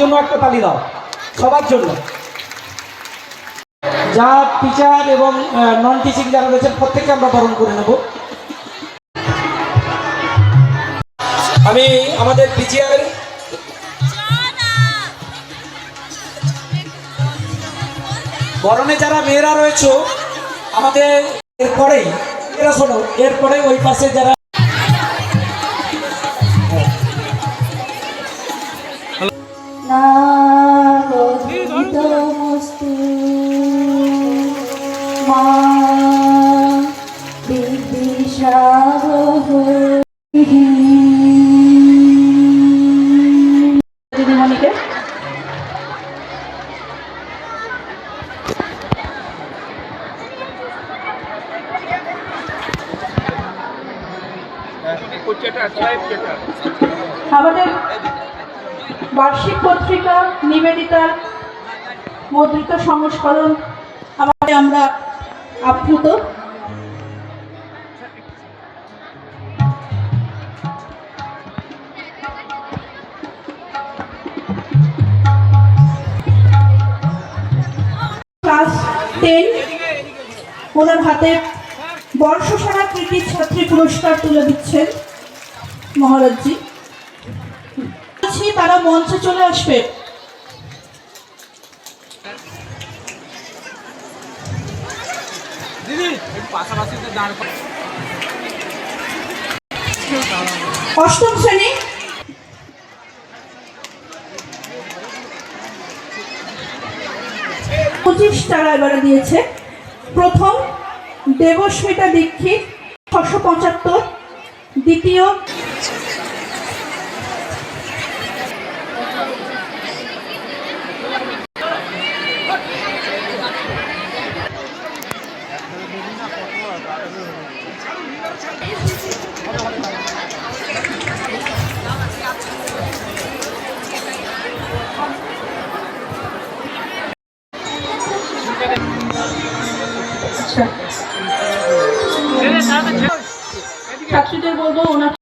জন্য একটা তালি দাও, সবার জন্য। যা টিচার এবং নন টিচিং যারা রয়েছেন, প্রত্যেককে আমরা বরণ করে নেব। আমি আমাদের বিজিআর বরণে যারা মেয়েরা রয়েছে, আমাদের, এরপরেই, এরা শোনো, এরপরে ওই পাশে যারা আমাদের বার্ষিক পত্রিকা নিবেদিতার মুদ্রিত সংস্করণ আমাদের আমরা আপ্লুত। ওনার হাতে বর্ষসেরা কৃতি ছাত্রী পুরস্কার তুলে দিচ্ছেন। মহারাজজি। বলছি তারা মঞ্চে চলে আসবে। অষ্টম শ্রেণি। পঁচিশ তারা এবারে দিয়েছে। প্রথম দেবস্মিতা দীক্ষিত ছশো পঁচাত্তর দ্বিতীয় ছাত্রীদের বলব ওনাকে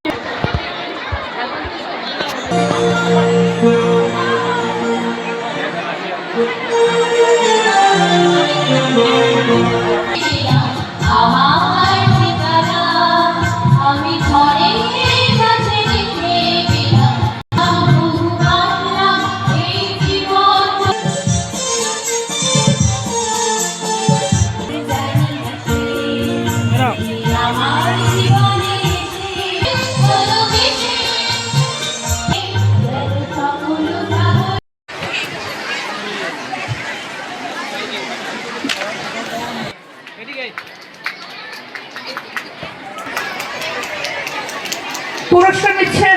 পুরস্কার নিচ্ছে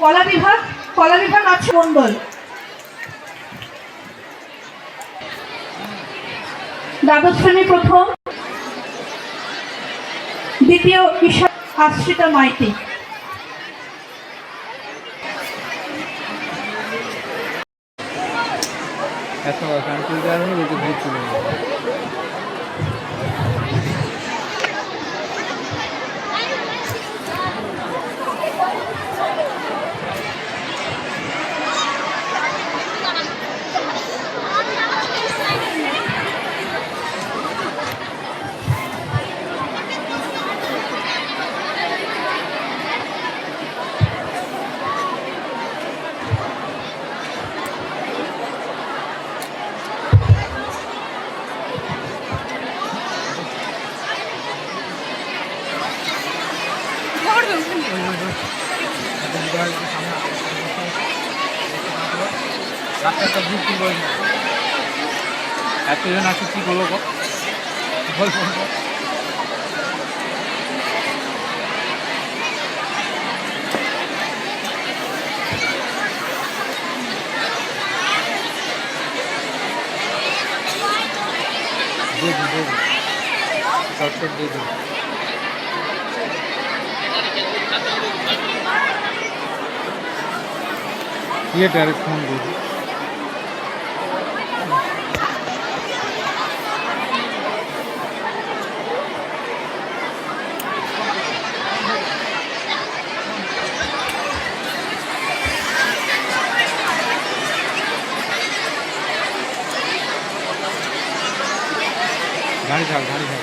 কলা বিভাগ কলা বিভাগ আছে মন্ডল। দ্বাদশ শ্রেণি প্রথম, দ্বিতীয় ঈশা আশ্রিতা মাইতি। এত এতজন আছে কী করব বল দিয়ে দিন শর্টকাট দিয়ে ফোন দিয়ে দিন গাড়ি থাক গাড়ি থাক।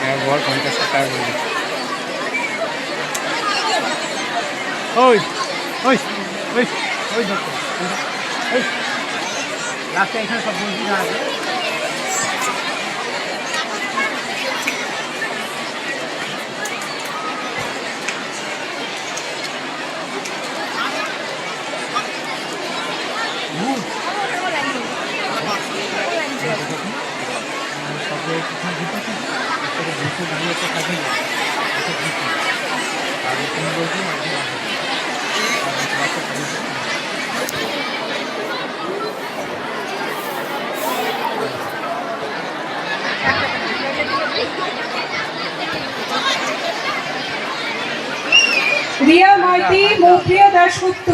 হ্যাঁ ওই ওই ওই সব না আছে সবে কোথাও দিতেছে একটা বসে দাঁড়িয়ে একটা কাজে আর তুমি বলছি মাঝে মাঝে আর বাচ্চা কাজে রিয়া মৌপ্রিয়া দাশগুপ্ত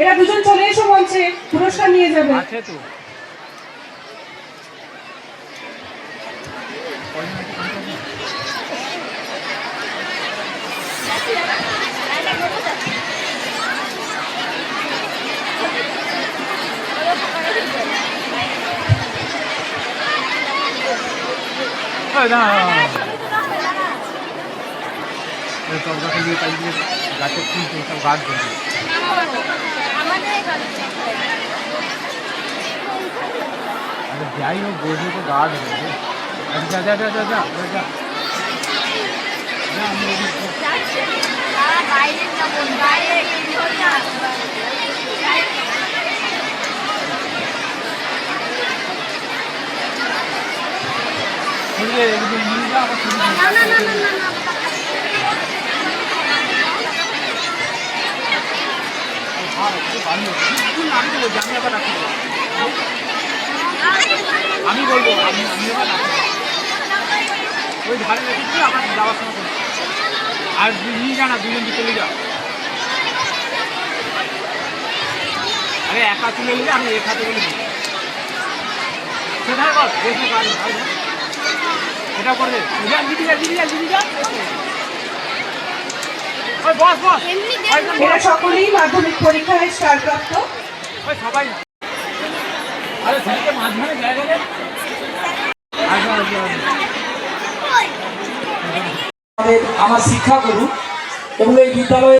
এরা দুজন চলে এসো মঞ্চে পুরস্কার নিয়ে যাবে। না সব গাছে নিয়ে তাই দিয়ে গাছের ফুল ফুল সব গাছ দেবে আরে যাই হোক বসে তো গাছ দেবে যা যা যা যা যা যা যা আমি ওদিকে- ছড়িয়ে একদিন নিয়ে যা আবার আমি তো বলছি, আমি আবার রাখব। আমি বলব আমি আমি আবার। ওই ধারে রেখেছি আবার যাওয়ার সময় করব। আর নিয়ে যা না দুজন চলে যা আরে একা তুলে নিলে আমি এক হাতে বলে দিই সেটাই বল বসে কাজ ভাই। এটা করে দিদি যা দিদি যা দিদি যা এরা সকলেই মাধ্যমিক পরীক্ষায় স্টার প্রাপ্ত ওই সবাই। আরে মাঝখানে জায়গা আমার শিক্ষাগুরু এবং এই বিদ্যালয়ে